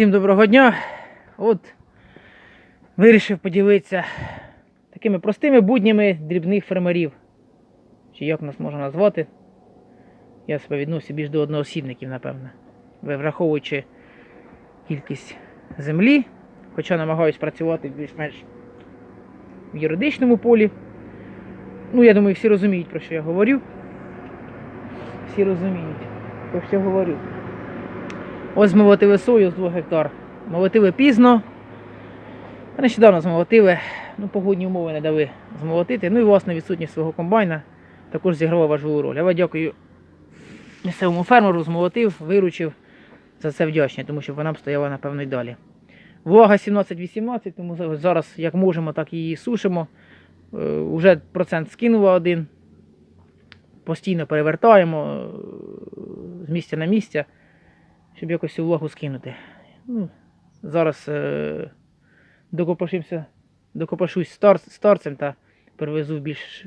Всім доброго дня. От вирішив поділитися такими простими буднями дрібних фермерів. Чи як нас можна назвати? Я себе відносив більш до одноосібників, напевно. Враховуючи кількість землі, хоча намагаюсь працювати більш-менш в юридичному полі. Ну, я думаю, всі розуміють, про що я говорю. Всі розуміють, про що говорю. Ось змолотили сою з 2 гектар. Молотили пізно. Нещодавно змолотили. Ну, погодні умови не дали змолотити. Ну і власне відсутність свого комбайна також зіграла важливу роль. Але дякую місцевому фермеру, змолотив, виручив. За це вдячний, тому що вона б стояла, напевно, й далі. Влага 17-18, тому зараз як можемо, так її сушимо. Е, Уже процент скинула один. Постійно перевертаємо е, з місця на місце щоб якось влагу скинути. Ну, зараз е, докопашимося, докопашусь стар, старцем та перевезу більш,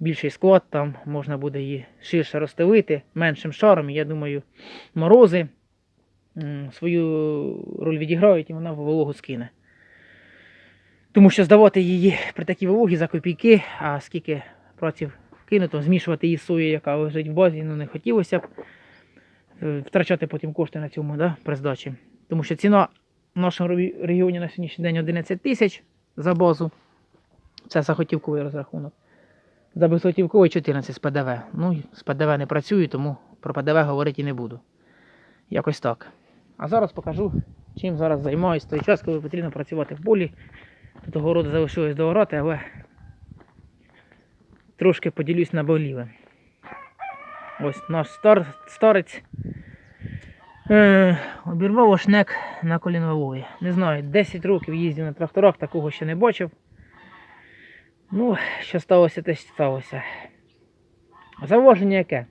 більший склад, там можна буде її ширше розстелити, меншим шаром. Я думаю, морози м, свою роль відіграють і вона вологу скине. Тому що здавати її при такій вологі за копійки, а скільки праці кинуто, змішувати її з соєю, яка лежить в базі, ну не хотілося б втрачати потім кошти на цьому да, при здачі. Тому що ціна в нашому регіоні на сьогоднішній день 11 тисяч за базу. Це за готівковий розрахунок. За безготівковий 14 з ПДВ. Ну, з ПДВ не працюю, тому про ПДВ говорити і не буду. Якось так. А зараз покажу, чим зараз займаюсь той час, коли потрібно працювати в полі. Тут огороди залишилось доорати, але трошки поділюсь наболілим. Ось наш стар, старець е, обірвав ошнек на колінової. Не знаю, 10 років їздив на тракторах, такого ще не бачив. Ну, що сталося, те що сталося. Зауваження яке?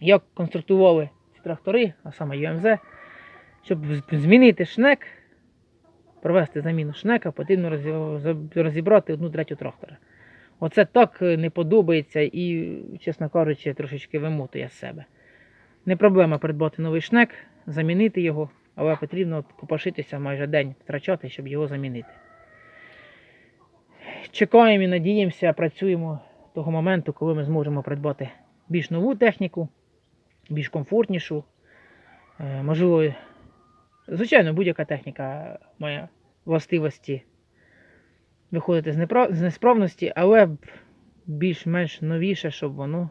Як конструктували ці трактори, а саме ЮМЗ, щоб змінити шнек, провести заміну шнека, потрібно розібрати одну третю трактора. Оце так е, не подобається і, чесно кажучи, трошечки вимотує з себе. Не проблема придбати новий шнек, замінити його, але потрібно от копошитися майже день втрачати, щоб його замінити. Чекаємо і надіємося, працюємо того моменту, коли ми зможемо придбати більш нову техніку, більш комфортнішу. Е, Можливо, звичайно, будь-яка техніка має властивості виходити з, несправності, але більш-менш новіше, щоб воно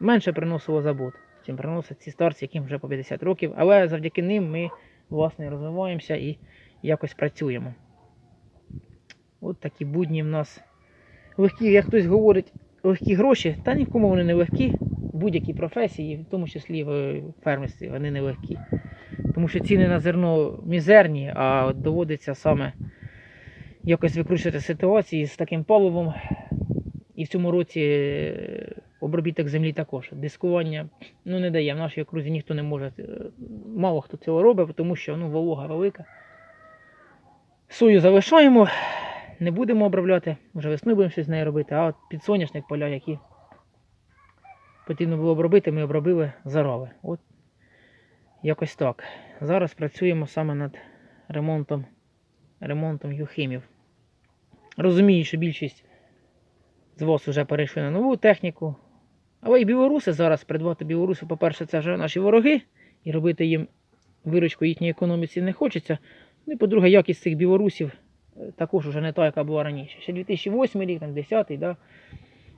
менше приносило забут, чим приносять ці старці, яким вже по 50 років. Але завдяки ним ми власне розвиваємося і якось працюємо. От такі будні в нас легкі, як хтось говорить, легкі гроші, та нікому вони не легкі. В будь-якій професії, в тому числі в фермерстві, вони не легкі. Тому що ціни на зерно мізерні, а доводиться саме якось викручувати ситуації з таким паливом. І в цьому році е, обробіток землі також. Дискування ну, не дає. В нашій окрузі ніхто не може, е, мало хто цього робить, тому що ну, волога велика. Сою залишаємо, не будемо обробляти, вже весною будемо щось з нею робити, а от підсоняшник поля, які потрібно було обробити, ми обробили зарали. От якось так. Зараз працюємо саме над ремонтом, ремонтом юхимів. Розумію, що більшість з вас вже перейшли на нову техніку. Але і білоруси зараз придбати білорусів, по-перше, це вже наші вороги, і робити їм виручку їхньої економіці не хочеться. Ну і по-друге, якість цих білорусів е, також вже не та, яка була раніше. Ще 2008 рік, там 10-й, да,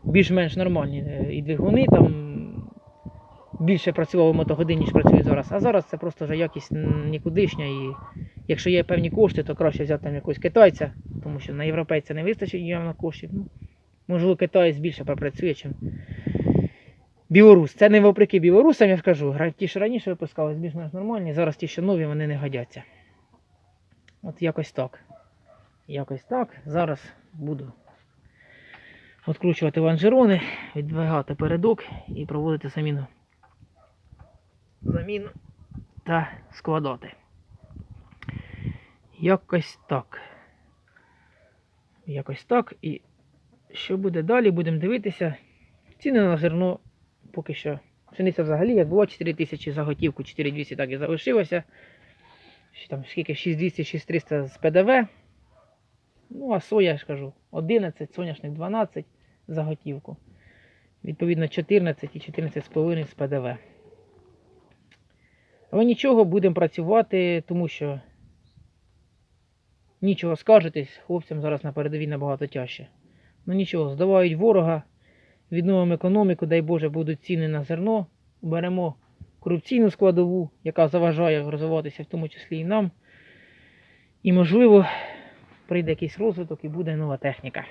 більш-менш нормальні е, і двигуни там більше працювали мотогодин, ніж працює зараз. А зараз це просто вже якість нікудишня. І якщо є певні кошти, то краще взяти там якогось китайця, тому що на європейця не вистачить явно коштів. Ну, можливо, китаєць більше попрацює, ніж білорус. Це не вопреки білорусам, я ж кажу. Ті, що раніше випускались, більш-менш нормальні, зараз ті, що нові, вони не годяться. От якось так. Якось так. Зараз буду відкручувати лонжерони, віддвигати передок і проводити заміну. Заміну та складати. Якось так. Якось так. І що буде далі, будемо дивитися. Ціни на зерно поки що. Пшениця взагалі, як було 4 тисячі за готівку, 4200 так і залишилося. Там скільки 6200, 6300 з ПДВ. Ну, а соя, я ж кажу, 11, соняшник 12 заготівку. Відповідно, 14 і 14,5 з ПДВ. Але нічого, будемо працювати, тому що нічого скаржитись, хлопцям зараз на передовій набагато тяжче. Ну нічого, здавають ворога, відновимо економіку, дай Боже, будуть ціни на зерно, беремо корупційну складову, яка заважає розвиватися в тому числі і нам. І, можливо, прийде якийсь розвиток і буде нова техніка,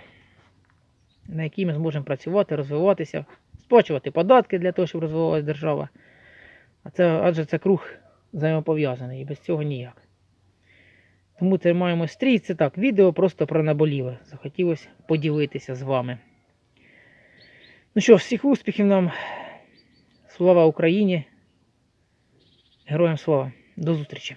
на якій ми зможемо працювати, розвиватися, сплачувати податки для того, щоб розвивалася держава. А це, адже це круг взаємопов'язаний і без цього ніяк. Тому тримаємо стрій. Це так, відео просто про наболіве. Захотілося поділитися з вами. Ну що, всіх успіхів нам. Слава Україні! Героям слава! До зустрічі!